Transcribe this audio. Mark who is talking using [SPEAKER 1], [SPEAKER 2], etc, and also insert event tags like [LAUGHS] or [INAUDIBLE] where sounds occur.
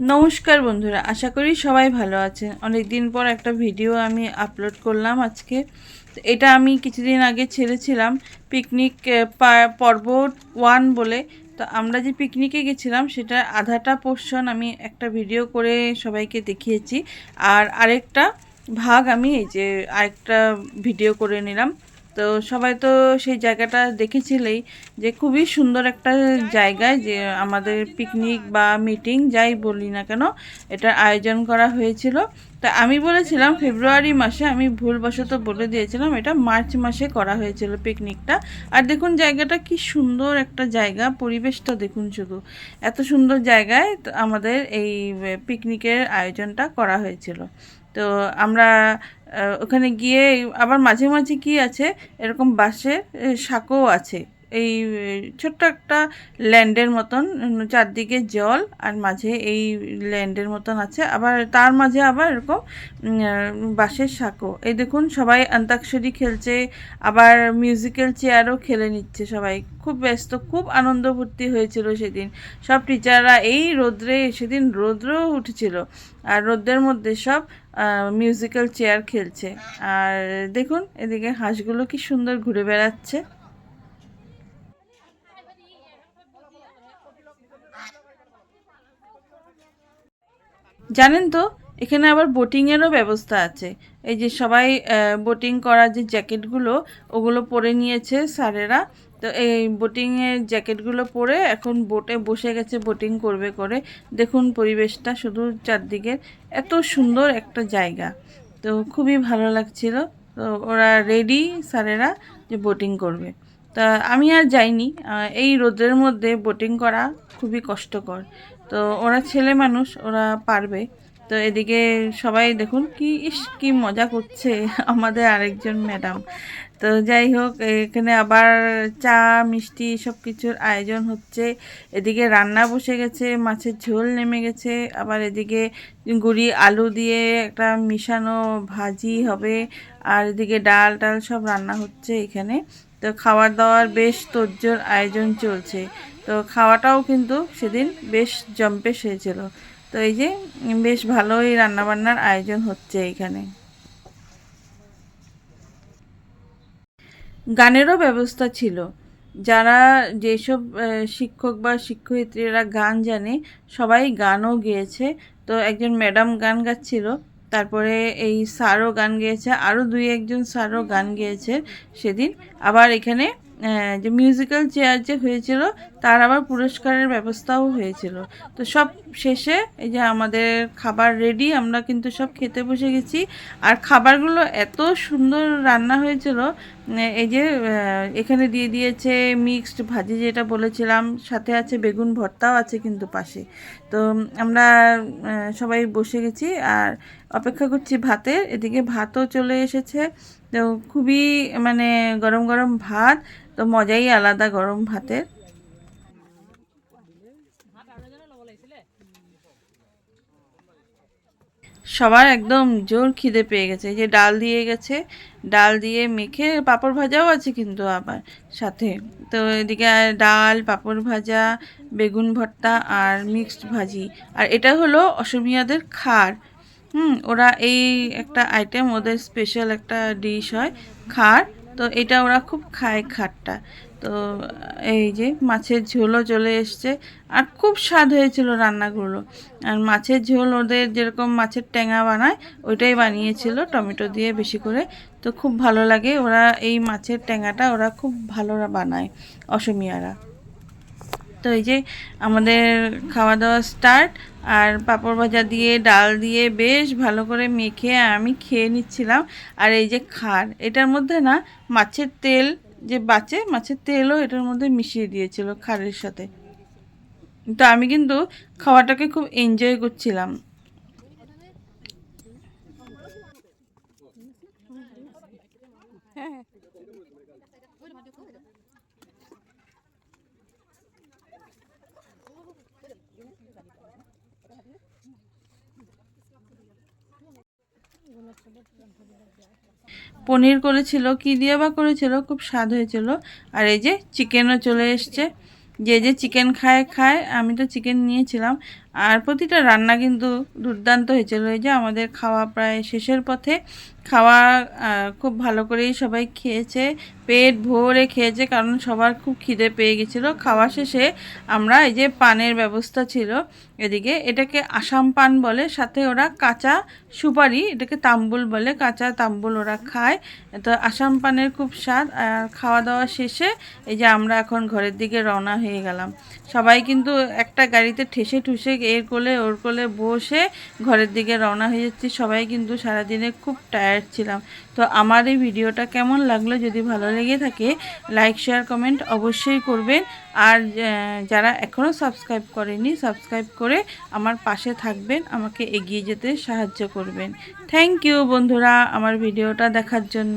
[SPEAKER 1] নমস্কার বন্ধুরা, আশা করি সবাই ভালো আছেন। অনেক দিন পর একটা ভিডিও আমি আপলোড করলাম আজকে। এটা আমি কিছুদিন আগে ছেড়েছিলাম পিকনিক পর্ব ওয়ান বলে। তো আমরা যে পিকনিকে গেছিলাম সেটা আধাটা পোর্শন আমি একটা ভিডিও করে সবাইকে দেখিয়েছি। আর আরেকটা ভাগ আমি এই যে আরেকটা ভিডিও করে নিলাম। তো সবাই তো সেই জায়গাটা দেখেছিলেই যে খুবই সুন্দর একটা জায়গায় যে আমাদের পিকনিক বা মিটিং যাই বলি না কেন, এটার আয়োজন করা হয়েছিল। তা আমি বলেছিলাম ফেব্রুয়ারি মাসে আমি ভুলবশত বলে দিয়েছিলাম, এটা মার্চ মাসে করা হয়েছিল পিকনিকটা আর দেখুন জায়গাটা কি সুন্দর একটা জায়গা, পরিবেশটা দেখুন শুধু। এত সুন্দর জায়গায় আমাদের এই পিকনিকের আয়োজনটা করা হয়েছিল। তো আমরা ওখানে গিয়ে আবার মাঝে মাঝে কি আছে এরকম বাঁশের সাঁকোও আছে। এই ছোট্ট একটা ল্যান্ডের মতন চারদিকে জল আর মাঝে এই ল্যান্ডের মতন আছে। আবার তার মাঝে আবার এরকম বাঁশের সাঁকো। এই দেখুন, সবাই অন্তাক্ষরী খেলছে, আবার মিউজিক্যাল চেয়ারও খেলে নিচ্ছে সবাই। খুব ব্যস্ত, খুব আনন্দ ভর্তি হয়েছিল সেদিন। সব টিচাররা এই রোদ্রে, সেদিন রৌদ্রও উঠেছিল। আর রোদ্রের মধ্যে সব মিউজিক্যাল চেয়ার খেলছে। আর দেখুন, এদিকে হাঁসগুলো কি সুন্দর ঘুরে বেড়াচ্ছে। জানেন তো, এখানে আবার বোটিংয়েরও ব্যবস্থা আছে। এই যে সবাই বোটিং করার যে জ্যাকেটগুলো, ওগুলো পরে নিয়েছে স্যারেরা। তো এই বোটিংয়ের জ্যাকেটগুলো পরে এখন বোটে বসে গেছে, বোটিং করবে করে। দেখুন পরিবেশটা শুধু চারদিকে এত সুন্দর একটা জায়গা। তো খুবই ভালো লাগছিল। তো ওরা রেডি স্যারেরা যে বোটিং করবে। তা আমি আর যাইনি। এই রোদের মধ্যে বোটিং করা খুবই কষ্টকর। তো ওরা ছেলে মানুষ, ওরা পারবে। তো এদিকে সবাই দেখুন কি, ইস, কি মজা করছে [LAUGHS] আমাদের আরেকজন ম্যাডাম। তো যাই হোক, এখানে আবার চা, মিষ্টি সব কিছুর আয়োজন হচ্ছে। এদিকে রান্না বসে গেছে, মাছের ঝোল নেমে গেছে। আবার এদিকে গুড়ি, আলু দিয়ে একটা মিশানো ভাজি হবে। আর এদিকে ডাল টাল সব রান্না হচ্ছে এখানে। তো খাবার দাওয়ার বেশ তোজ্জোর আয়োজন চলছে। তো খাওয়াটাও কিন্তু সেদিন বেশ জম্পেশ হয়েছিল। তো এই যে বেশ ভালোই রান্নাবান্নার আয়োজন হচ্ছে এখানে। গানেরও ব্যবস্থা ছিল। যারা যেসব শিক্ষক বা শিক্ষয়িত্রীরা গান জানে, সবাই গানও গেয়েছে। তো একজন ম্যাডাম গান গাচ্ছিল। তারপরে এই স্যারও গান গেয়েছে আরও দুই একজন স্যারও গান গেয়েছে সেদিন। আবার এখানে যে মিউজিক্যাল চেয়ার যে হয়েছিল, তার আবার পুরস্কারের ব্যবস্থাও হয়েছিল। তো সব শেষে এই যে আমাদের খাবার রেডি আমরা কিন্তু সব খেতে বসে গেছি। আর খাবারগুলো এত সুন্দর রান্না হয়েছিল এই যে এখানে দিয়ে দিয়েছে মিক্সড ভাজি যেটা বলেছিলাম, সাথে আছে বেগুন ভর্তাও আছে কিন্তু পাশে। তো আমরা সবাই বসে গেছি, আর অপেক্ষা করছি ভাতের, এদিকে ভাতও চলে এসেছে। তো খুবই মানে গরম গরম ভাত, তো মজাই আলাদা গরম ভাতের। সবার একদম জোর খিদে পেয়ে গেছে যে ডাল দিয়ে গেছে, ডাল দিয়ে মেখে পাঁপড় ভাজাও আছে কিন্তু আবার সাথে। তো এদিকে ডাল, পাঁপড় ভাজা, বেগুন ভর্তা আর মিক্সড ভাজি। আর এটা হলো অসমিয়াদের খার। হুম, ওরা এই একটা আইটেম ওদের স্পেশাল একটা ডিশ হয়, খার। তো এটা ওরা খুব খায় খারটা। তো এই যে মাছের ঝোলও চলে এসছে। আর খুব স্বাদ হয়েছিল রান্নাগুলো। আর মাছের ঝোল ওদের যেরকম মাছের ট্যাঙা বানায়, ওইটাই বানিয়েছিল টমেটো দিয়ে বেশি করে। তো খুব ভালো লাগে ওরা এই মাছের ট্যাঙাটা ওরা খুব ভালো বানায় অসমিয়ারা। তো এই যে আমাদের খাওয়া দাওয়া স্টার্ট আর পাঁপড় ভাজা দিয়ে, ডাল দিয়ে বেশ ভালো করে মেখে আমি খেয়ে নিচ্ছিলাম। আর এই যে খার, এটার মধ্যে না মাছের তেল যে বাঁচে, মাছের তেলও এটার মধ্যে মিশিয়ে দিয়েছিল খারের সাথে। তো আমি কিন্তু খাওয়াটাকে খুব এনজয় করছিলাম। পনির করেছিল, কি দিয়ে বা করেছিল? খুব স্বাদ হয়েছিল। আর এই যে চিকেনও চলে এসছে। যে যে চিকেন খায় খায়, আমি তো চিকেন নিয়েছিলাম। আর প্রতিটা রান্না কিন্তু দুর্দান্ত হয়েছিল। এই যে আমাদের খাওয়া প্রায় শেষের পথে খাওয়া খুব ভালো করেই সবাই খেয়েছে। পেট ভরে খেয়েছে কারণ সবার খুব খিদে পেয়ে গেছিল। খাওয়া শেষে আমরা এই যে পানের ব্যবস্থা ছিল এদিকে, এটাকে আসাম পান বলে, সাথে ওরা কাঁচা সুপারি, এটাকে তাম্বুল বলে, কাঁচা তাম্বুল ওরা খায়। তো আসাম পানের খুব স্বাদ। আর খাওয়া দাওয়া শেষে এই যে আমরা এখন ঘরের দিকে রওনা হয়ে গেলাম। সবাই কিন্তু একটা গাড়িতে ঠেসে ঠুসে এর কোলে ওর কোলে বসে ঘরের দিকে রওনা হয়ে যাচ্ছি। সবাই কিন্তু সারাদিনে খুব টায়ার্ড ছিলাম। তো আমার এই ভিডিওটা কেমন লাগল যদি ভালো লেগে থাকে লাইক শেয়ার কমেন্ট অবশ্যই করবেন। আর যারা এখনও সাবস্ক্রাইব করেনি সাবস্ক্রাইব করে আমার পাশে থাকবেন, আমাকে এগিয়ে যেতে সাহায্য করবেন। থ্যাংক ইউ বন্ধুরা আমার ভিডিওটা দেখার জন্য।